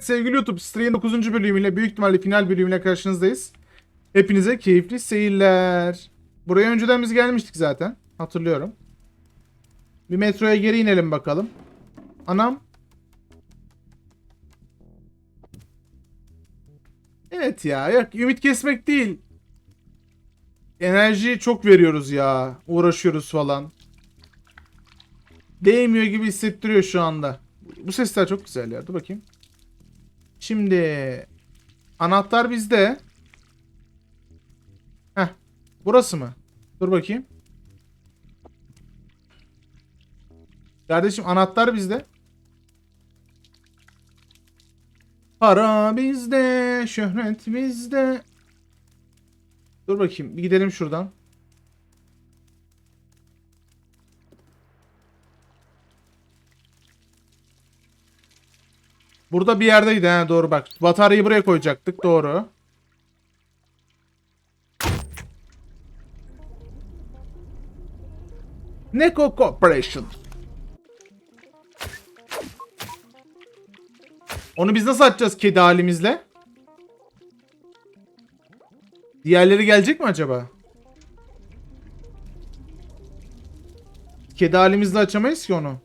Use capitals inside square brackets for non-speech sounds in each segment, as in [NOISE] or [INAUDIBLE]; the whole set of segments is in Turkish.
Sevgili YouTube, Stray'in 9. bölümüyle büyük ihtimalle final bölümüyle karşınızdayız. Hepinize keyifli seyirler. Buraya önceden biz gelmiştik zaten. Hatırlıyorum. Bir metroya geri inelim bakalım. Anam. Evet ya, yok ümit kesmek değil. Enerji çok veriyoruz ya. Uğraşıyoruz falan. Değmiyor gibi hissettiriyor şu anda. Bu sesler çok güzel ya. Dur bakayım. Şimdi anahtar bizde. Heh. Burası mı? Dur bakayım. Kardeşim anahtar bizde. Para bizde, şöhret bizde. Dur bakayım, bir gidelim şuradan. Burada bir yerdeydi ha doğru bak. Bataryayı buraya koyacaktık doğru. Neko Corporation. Onu biz nasıl açacağız kedi halimizle? Diğerleri gelecek mi acaba? Kedi halimizle açamayız ki onu.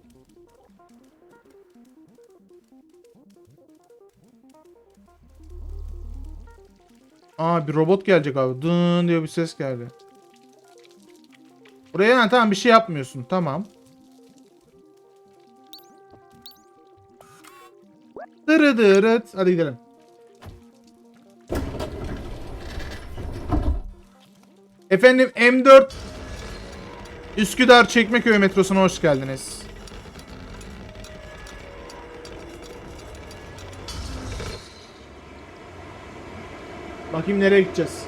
Aa bir robot gelecek abi. Dın diye bir ses geldi. Buraya ha, tamam bir şey yapmıyorsun. Tamam. Dırıdırıt. Hadi gidelim. Efendim M4 Üsküdar Çekmeköy metrosuna hoş geldiniz. Bakayım nereye gideceğiz.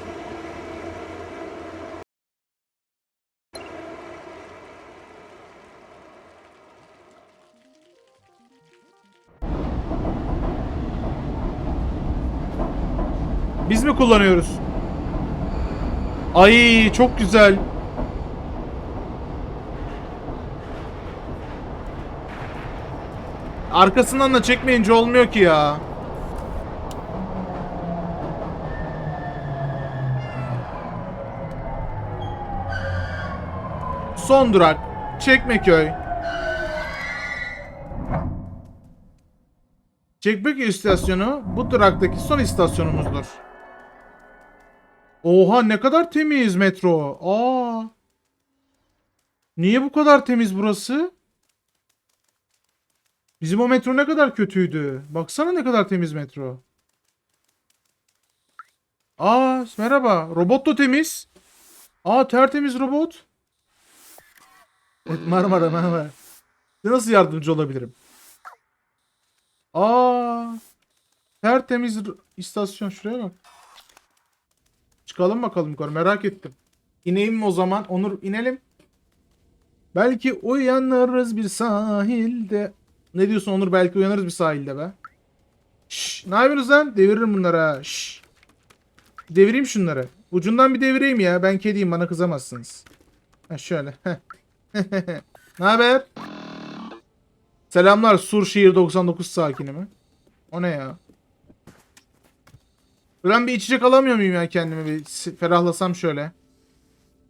Biz mi kullanıyoruz? Ay çok güzel. Arkasından da çekmeyince olmuyor ki ya. Son durak Çekmeköy. Çekmeköy istasyonu bu duraktaki son istasyonumuzdur. Oha ne kadar temiz metro. Aa. Niye bu kadar temiz burası? Bizim o metro ne kadar kötüydü. Baksana ne kadar temiz metro. Aa merhaba. Robot da temiz. Aa tertemiz robot. Marmara Marmara. Size Nasıl yardımcı olabilirim? Aa tertemiz istasyon şuraya bak. Çıkalım bakalım yukarı merak ettim. İneyim o zaman? Onur inelim. Belki uyanırız bir sahilde. Ne diyorsun Onur? Belki uyanırız bir sahilde be. Şşş, ne yapıyorsunuz lan? Deviririm bunları ha. Şşş. Devireyim şunları. Ucundan bir devireyim ya. Ben kediyim bana kızamazsınız. Ha şöyle. Heh. [LAUGHS] ne haber? Selamlar Surşehir 99 sakini mi? O ne ya? Ben bir içecek alamıyor muyum ya kendime bir ferahlasam şöyle.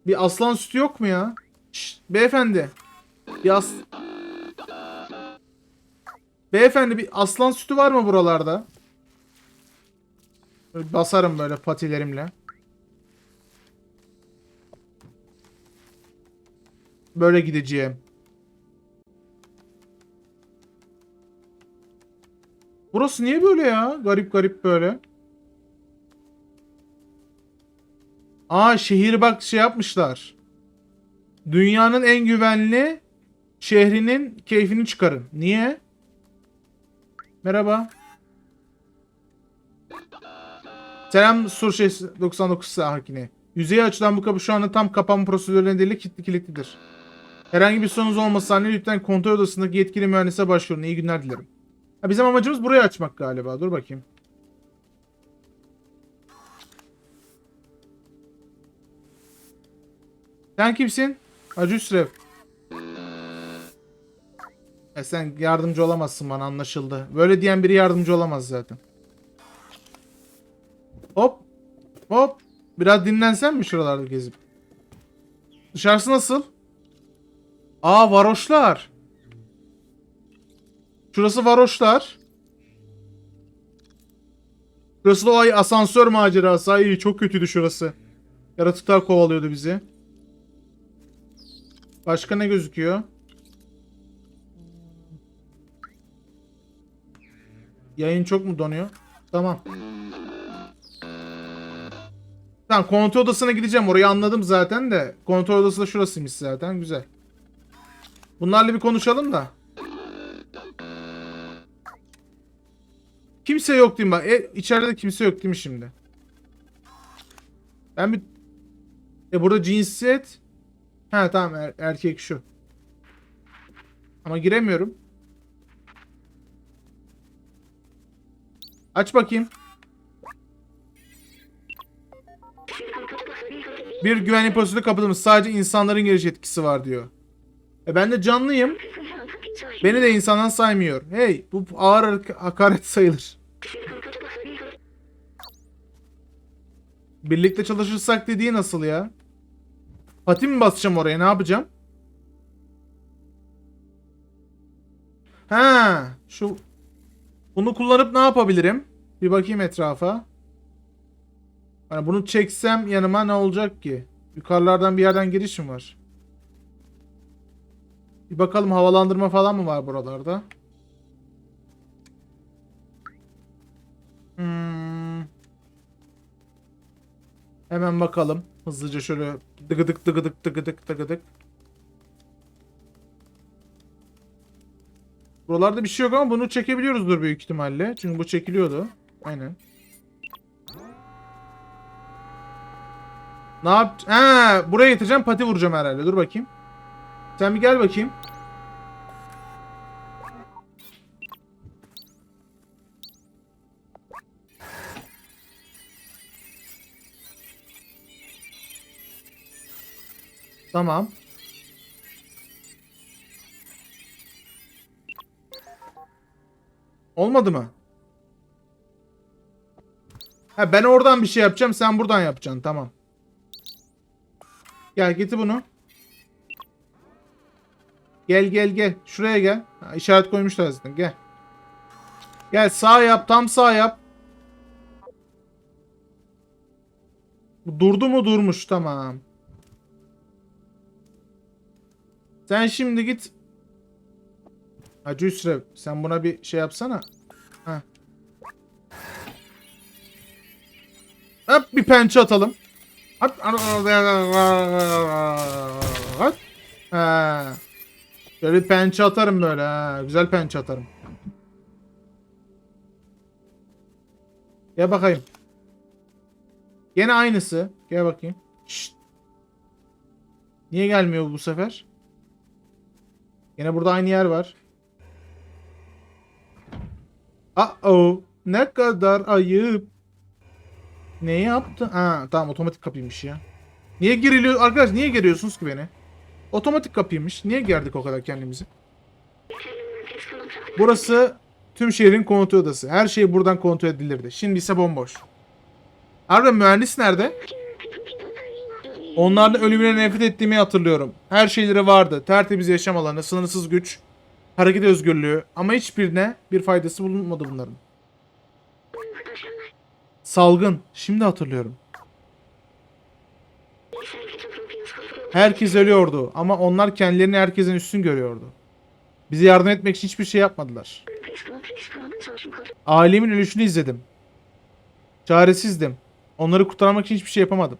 Bir aslan sütü yok mu ya? Şşt, beyefendi. Bir. Beyefendi bir aslan sütü var mı buralarda? Böyle basarım böyle patilerimle. Böyle gideceğim. Burası niye böyle ya? Garip garip böyle. Aa şehir bak şey yapmışlar. Dünyanın en güvenli şehrinin keyfini çıkarın. Niye? Merhaba. Selam Surşeh 99 sakini. Yüzeye açılan bu kapı şu anda tam kapanma prosedürü nedeniyle kilitli kilitlidir. Herhangi bir sorunuz olmasa hani lütfen kontrol odasındaki yetkili mühendise başvurun. İyi günler dilerim. Ha, bizim amacımız burayı açmak galiba. Dur bakayım. Sen kimsin? Hacı Üsrev. E sen yardımcı olamazsın bana anlaşıldı. Böyle diyen biri yardımcı olamaz zaten. Hop. Hop. Biraz dinlensen mi şuralarda gezip? Dışarısı nasıl? Aa varoşlar. Şurası varoşlar. Burası da o ay asansör macerası. Ay çok kötüydü şurası. Yaratıklar kovalıyordu bizi. Başka ne gözüküyor? Yayın çok mu donuyor? Tamam. Tamam kontrol odasına gideceğim. Orayı anladım zaten de. Kontrol odası da şurasıymış zaten. Güzel. Bunlarla bir konuşalım da. Kimse yok mi? Bak, e, içeride de kimse yok değil mi şimdi? Ben bir... E burada cinsiyet... Ha tamam er- erkek şu. Ama giremiyorum. Aç bakayım. Bir güvenlik pozisyonu kapatılmış. Sadece insanların giriş etkisi var diyor. E ben de canlıyım. Beni de insandan saymıyor. Hey bu ağır hak- hakaret sayılır. Birlikte çalışırsak dediği nasıl ya? Pati mi basacağım oraya ne yapacağım? Ha, şu bunu kullanıp ne yapabilirim? Bir bakayım etrafa. Hani bunu çeksem yanıma ne olacak ki? Yukarılardan bir yerden giriş mi var? Bir bakalım havalandırma falan mı var buralarda? Hmm. Hemen bakalım. Hızlıca şöyle dıgıdık dıgıdık dıgıdık dıgıdık. Buralarda bir şey yok ama bunu çekebiliyoruzdur büyük ihtimalle. Çünkü bu çekiliyordu. Aynen. Ne yap? Ha, buraya getireceğim pati vuracağım herhalde. Dur bakayım. Sen bir gel bakayım. Tamam. Olmadı mı? Ha ben oradan bir şey yapacağım sen buradan yapacaksın tamam. Gel getir bunu. Gel gel gel. Şuraya gel. Ha, işaret koymuşlar zaten. Gel. Gel sağ yap. Tam sağ yap. Durdu mu durmuş. Tamam. Sen şimdi git. Hacı Hüsrev sen buna bir şey yapsana. Heh. Hop bir pençe atalım. Hop. Hop. Ha. Şöyle bir pençe atarım böyle ha. Güzel pençe atarım. Gel bakayım. Gene aynısı. Gel bakayım. Şşt. Niye gelmiyor bu sefer? Gene burada aynı yer var. Uh-oh. Ne kadar ayıp. Ne yaptı? Ha, tamam otomatik kapıymış ya. Niye giriliyor? Arkadaş niye geriyorsunuz ki beni? Otomatik kapıymış. Niye gerdik o kadar kendimizi? Burası tüm şehrin kontrol odası. Her şey buradan kontrol edilirdi. Şimdi ise bomboş. Arda mühendis nerede? Onlarla ölümüne nefret ettiğimi hatırlıyorum. Her şeyleri vardı. Tertemiz yaşam alanı, sınırsız güç, hareket özgürlüğü ama hiçbirine bir faydası bulunmadı bunların. Salgın. Şimdi hatırlıyorum. Herkes ölüyordu ama onlar kendilerini herkesin üstün görüyordu. Bize yardım etmek için hiçbir şey yapmadılar. Ailemin ölüşünü izledim. Çaresizdim. Onları kurtarmak için hiçbir şey yapamadım.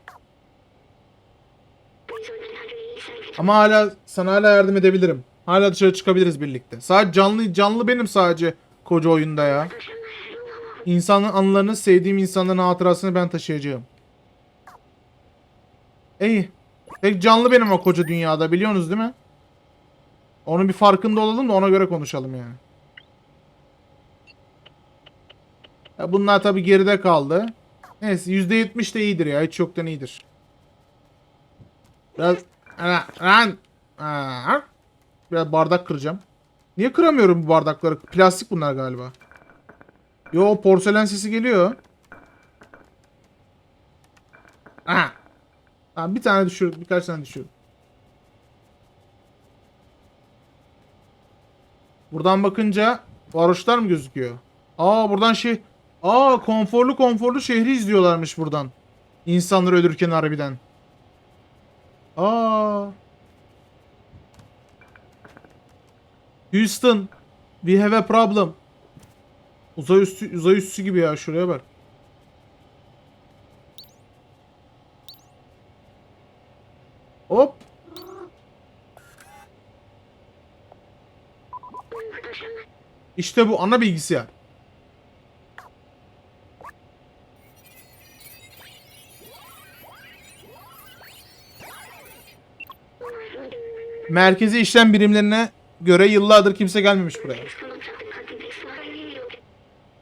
Ama hala sana hala yardım edebilirim. Hala dışarı çıkabiliriz birlikte. Sadece canlı canlı benim sadece koca oyunda ya. İnsanın anılarını, sevdiğim insanların hatırasını ben taşıyacağım. İyi. Tek canlı benim o koca dünyada biliyorsunuz değil mi? Onun bir farkında olalım da ona göre konuşalım yani. Ya bunlar tabi geride kaldı. Neyse %70 de iyidir ya. Hiç yoktan iyidir. Biraz... Biraz bardak kıracağım. Niye kıramıyorum bu bardakları? Plastik bunlar galiba. Yo porselen sesi geliyor. Aha. Tamam, bir tane düşür, birkaç tane düşür. Buradan bakınca varoşlar mı gözüküyor? Aa buradan şey... Aa konforlu konforlu şehri izliyorlarmış buradan. İnsanları ölürken harbiden. Aa. Houston, we have a problem. Uzay üstü, uzay üstü gibi ya şuraya bak. Hop. İşte bu ana bilgisayar. Merkezi işlem birimlerine göre yıllardır kimse gelmemiş buraya.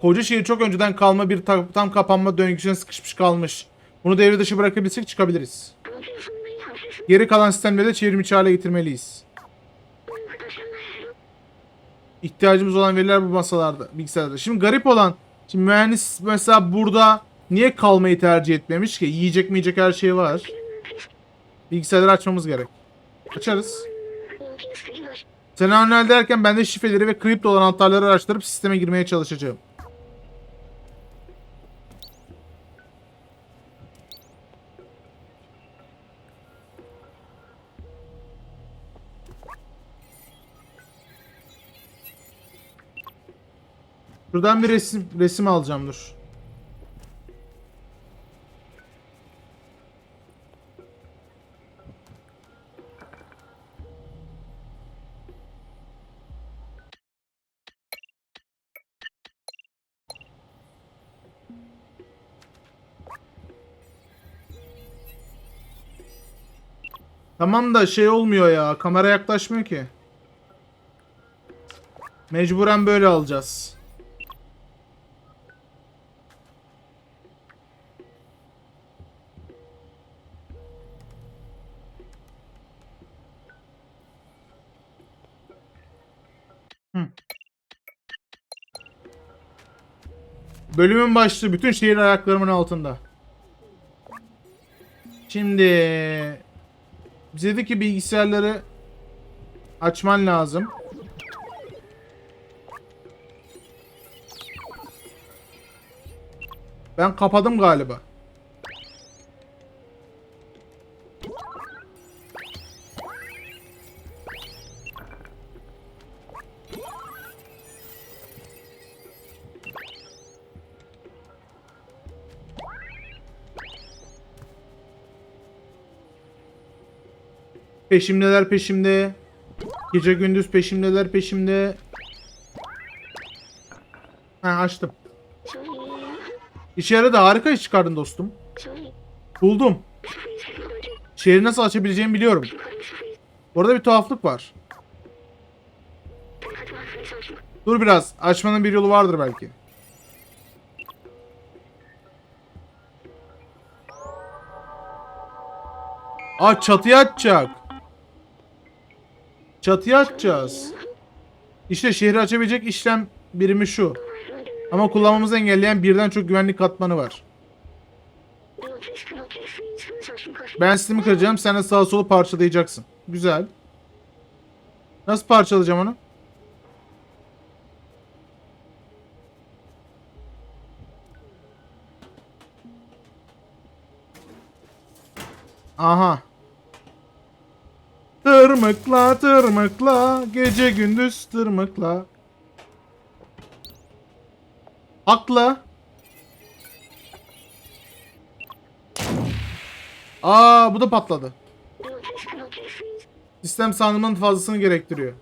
Koca şehir çok önceden kalma bir ta- tam kapanma döngüsüne sıkışmış kalmış. Bunu devre dışı bırakabilsek çıkabiliriz. Geri kalan sistemleri de çevrimiçi hale getirmeliyiz. İhtiyacımız olan veriler bu masalarda, bilgisayarda. Şimdi garip olan, şimdi mühendis mesela burada niye kalmayı tercih etmemiş ki? Yiyecek mi yiyecek her şey var. Bilgisayarları açmamız gerek. Açarız. Selamünaleyküm derken ben de şifreleri ve kripto olan anahtarları araştırıp sisteme girmeye çalışacağım. Şuradan bir resim resim alacağım dur. Tamam da şey olmuyor ya. Kamera yaklaşmıyor ki. Mecburen böyle alacağız. Bölümün başlığı bütün şehir ayaklarımın altında. Şimdi bize dedi ki bilgisayarları açman lazım. Ben kapadım galiba. Peşimdeler peşimde. Gece gündüz peşimdeler peşimde. Ha açtım. İşe yaradı harika iş çıkardın dostum. Buldum. Şehri nasıl açabileceğimi biliyorum. Orada bir tuhaflık var. Dur biraz. Açmanın bir yolu vardır belki. Aa çatıya açacak. Çatıya açacağız. İşte şehri açabilecek işlem birimi şu. Ama kullanmamızı engelleyen birden çok güvenlik katmanı var. Ben sistemi kıracağım, sen de sağa solu parçalayacaksın. Güzel. Nasıl parçalayacağım onu? Aha. Tırmıkla tırmıkla gece gündüz tırmıkla. Haklı. Aa bu da patladı. Sistem sandığımın fazlasını gerektiriyor.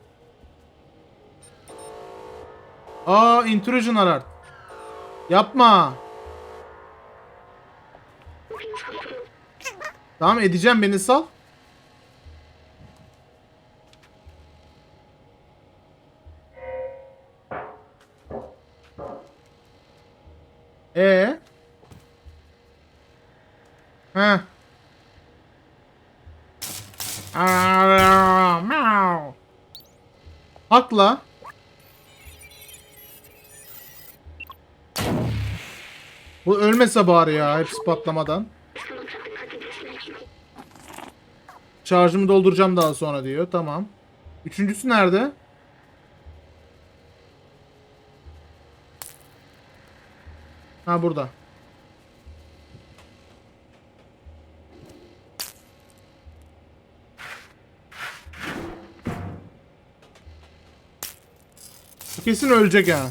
Aa intrusion alert. Yapma. Tamam edeceğim beni sal. Atla. Bu ölmese bari ya hepsi patlamadan. Şarjımı dolduracağım daha sonra diyor. Tamam. Üçüncüsü nerede? Ha burada. Kesin ölecek ha.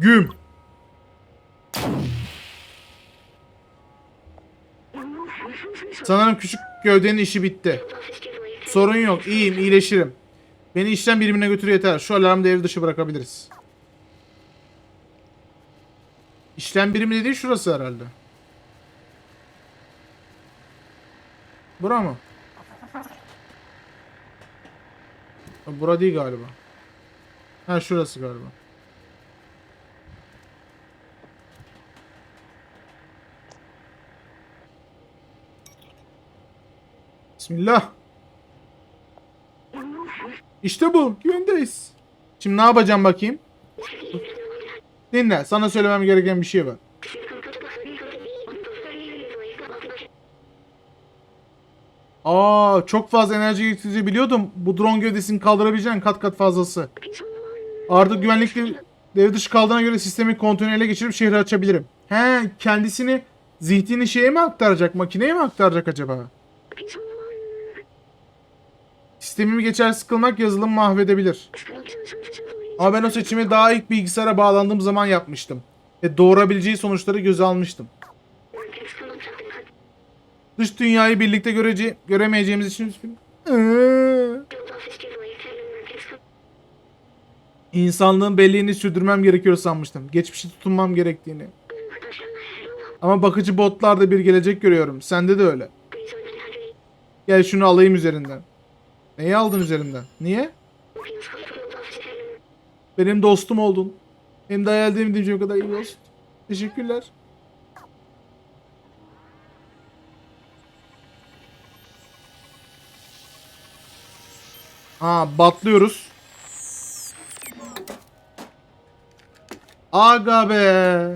Güm. Sanırım küçük gövdenin işi bitti. Sorun yok. iyiyim, iyileşirim. Beni işlem birimine götür yeter. Şu alarmı devre dışı bırakabiliriz. İşlem birimi dediği şurası herhalde. Bura mı? Bura değil galiba. Ha şurası galiba. Bismillah. İşte bu. Güvendeyiz. Şimdi ne yapacağım bakayım? Dinle. Sana söylemem gereken bir şey var. Aa, çok fazla enerji getirici biliyordum. Bu drone gövdesini kaldırabileceğin kat kat fazlası. Artık güvenlikli devre dışı kaldığına göre sistemi kontrolü ele geçirip şehri açabilirim. He, kendisini zihnini şeye mi aktaracak, makineye mi aktaracak acaba? Sistemimi geçersiz kılmak yazılım mahvedebilir. Ama ben o seçimi daha ilk bilgisayara bağlandığım zaman yapmıştım. Ve doğurabileceği sonuçları göze almıştım. Dış dünyayı birlikte görece göremeyeceğimiz için Iıı. İnsanlığın belleğini sürdürmem gerekiyor sanmıştım. Geçmişe tutunmam gerektiğini. Ama bakıcı botlarda bir gelecek görüyorum. Sende de öyle. Gel şunu alayım üzerinden. Neyi aldın üzerinden? Niye? Benim dostum oldun. Hem de hayal edemediğim kadar iyi dost. Teşekkürler. Ha batlıyoruz. Aga be.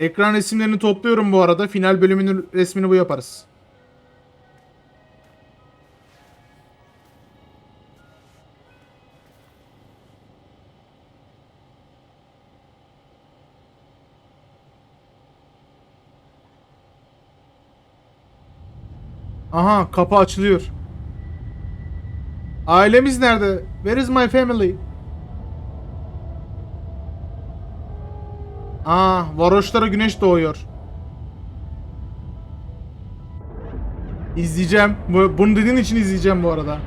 Ekran resimlerini topluyorum bu arada. Final bölümünün resmini bu yaparız. Aha kapı açılıyor. Ailemiz nerede? Where is my family? Aa, varoşlara güneş doğuyor. İzleyeceğim. Bu, bunu dediğin için izleyeceğim bu arada.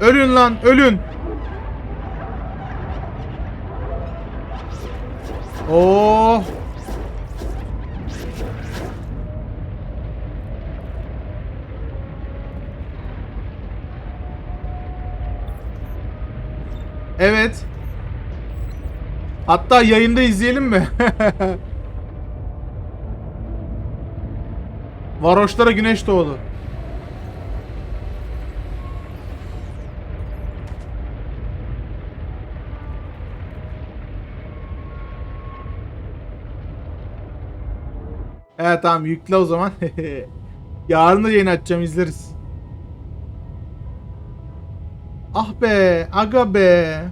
Ölün lan, ölün. Oh. Evet. Hatta yayında izleyelim mi? [LAUGHS] Varoşlara güneş doğdu. Evet tamam yükle o zaman. [LAUGHS] Yarın da yayın açacağım izleriz. Ah be, aga be.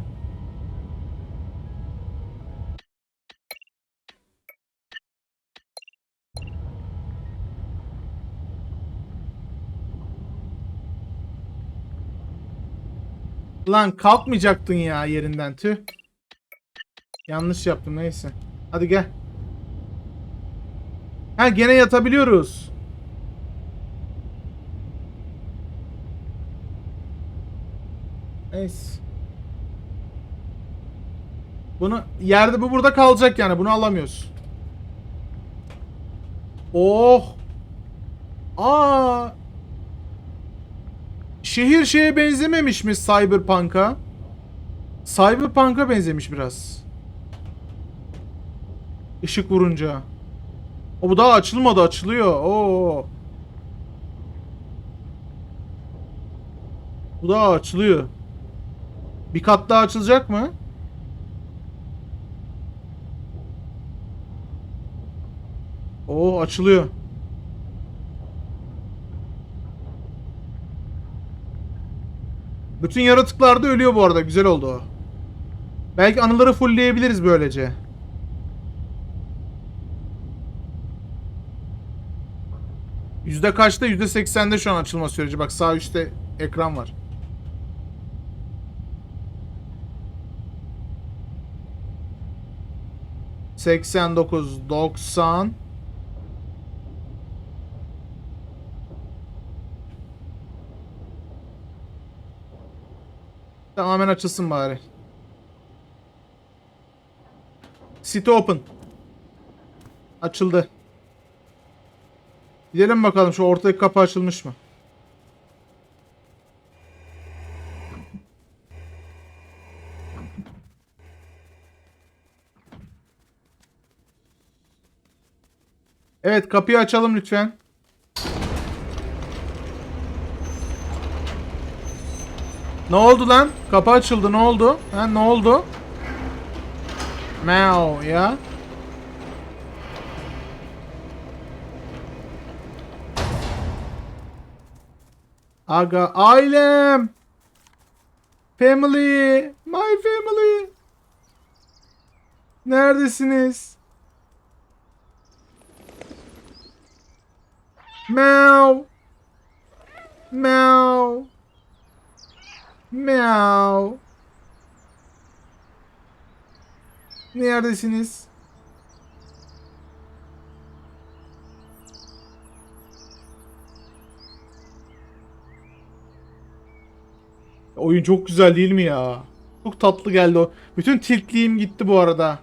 Lan kalkmayacaktın ya yerinden tüh. Yanlış yaptım neyse. Hadi gel. Ha gene yatabiliyoruz. Neyse. Bunu yerde bu burada kalacak yani bunu alamıyoruz. Oh. Aa. Şehir şeye benzememiş mi Cyberpunk'a? Cyberpunk'a benzemiş biraz. Işık vurunca. O bu daha açılmadı açılıyor. Oo. Bu daha açılıyor. Bir kat daha açılacak mı? Oo açılıyor. Bütün yaratıklar da ölüyor bu arada. Güzel oldu o. Belki anıları fullleyebiliriz böylece. Yüzde kaçta? Yüzde seksende şu an açılma süreci. Bak sağ üstte ekran var. Seksen dokuz, doksan. Tamamen açılsın bari. City open. Açıldı. Gidelim bakalım şu ortadaki kapı açılmış mı? Evet kapıyı açalım lütfen. Ne oldu lan? Kapı açıldı ne oldu? Ha ne oldu? Meow ya. Aga ailem. Family. My family. Neredesiniz? Meow. Meow. Meow. Neredesiniz? Oyun çok güzel değil mi ya? Çok tatlı geldi o. Bütün tiltliğim gitti bu arada.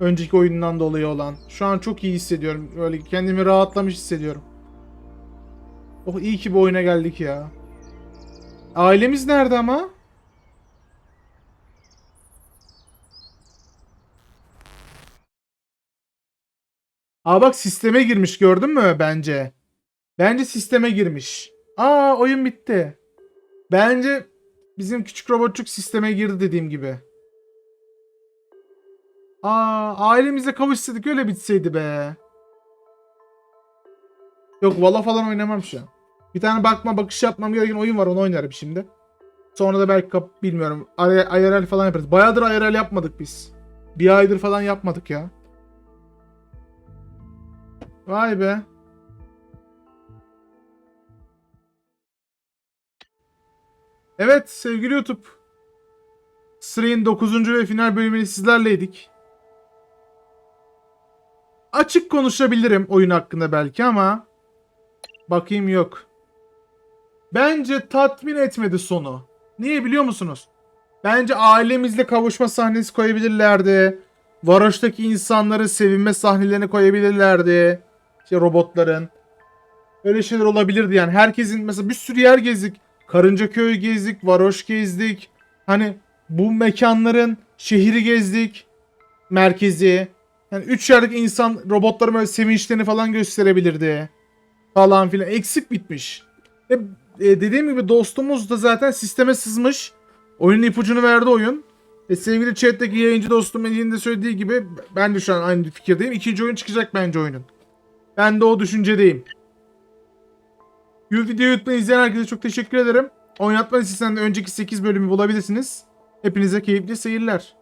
Önceki oyundan dolayı olan. Şu an çok iyi hissediyorum. Böyle kendimi rahatlamış hissediyorum. Oh iyi ki bu oyuna geldik ya. Ailemiz nerede ama? Aa bak sisteme girmiş gördün mü bence? Bence sisteme girmiş. Aa oyun bitti. Bence bizim küçük robotçuk sisteme girdi dediğim gibi. Aa ailemizle kavuşsaydık öyle bitseydi be. Yok Valla falan oynamam şu an. Bir tane bakma bakış yapmam gereken oyun var onu oynarım şimdi. Sonra da belki kap bilmiyorum. IRL falan yaparız. Bayağıdır IRL yapmadık biz. Bir aydır falan yapmadık ya. Vay be. Evet sevgili YouTube. Sırayın 9. ve final bölümünü sizlerleydik. Açık konuşabilirim oyun hakkında belki ama bakayım yok. Bence tatmin etmedi sonu. Niye biliyor musunuz? Bence ailemizle kavuşma sahnesi koyabilirlerdi. Varoş'taki insanların sevinme sahnelerini koyabilirlerdi. İşte robotların. Öyle şeyler olabilirdi yani. Herkesin mesela bir sürü yer gezdik. Karıncaköy gezdik, Varoş gezdik. Hani bu mekanların şehri gezdik. Merkezi. Yani üç yerdeki insan robotların böyle sevinçlerini falan gösterebilirdi. Falan filan. Eksik bitmiş. Ve e, dediğim gibi dostumuz da zaten sisteme sızmış. Oyunun ipucunu verdi oyun. E, sevgili chat'teki yayıncı dostum Melih'in de söylediği gibi ben de şu an aynı fikirdeyim. İkinci oyun çıkacak bence oyunun. Ben de o düşüncedeyim. Videoyu unutmayın izleyen herkese çok teşekkür ederim. Oynatma listesinden de önceki 8 bölümü bulabilirsiniz. Hepinize keyifli seyirler.